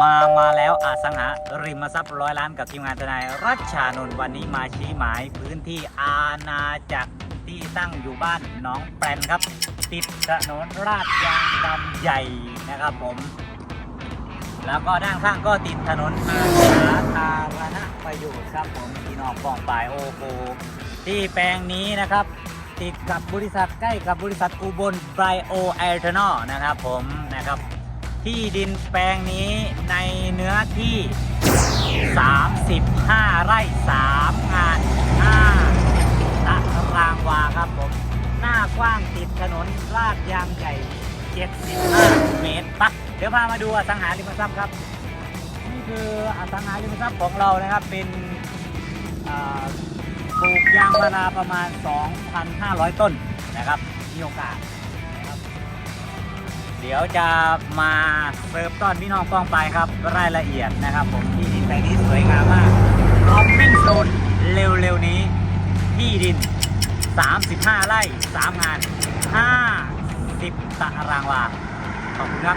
มามาแล้วอาสังหาริมทรัพย์ร้อยล้านกับทีมงานทนายรัชชานนท์วันนี้มาชี้หมายพื้นที่อาณาจักรที่ตั้งอยู่บ้านหนองแปลนครับ ติดถนนราชยางดำใหญ่นะครับผม แล้วก็ด้านข้างก็ติดถนนอาสาธารณประโยชน์ครับผมที่นอกปองปลายโอโหที่แปลงนี้นะครับ ติดกับบริษัทใกล้กับบริษัทอุบลไบโอไอเทนอลนะครับผมนะครับ ที่ดินแปลงนี้ในเนื้อที่ 35 ไร่ 3 งาน5ตารางวาครับผม หน้ากว้างติดถนนลาดยางใหญ่ 75 เมตรปะเดี๋ยวพามาดูอสังหาริมทรัพย์ครับ นี่คืออสังหาริมทรัพย์ของเรานะครับ เป็นปลูกยางพาราประมาณ 2,500 ต้นนะครับ มีโอกาส เดี๋ยวจะมาเสิร์ฟต้อนพี่น้องป้องไปครับ รายละเอียดนะครับ ผมที่ดินแปลงนี้สวยงามมากพร้อมมิ่งโซนเร็วๆนี้ที่ดิน 35 ไร่ 3 งาน 50 ตารางวา ขอบคุณครับ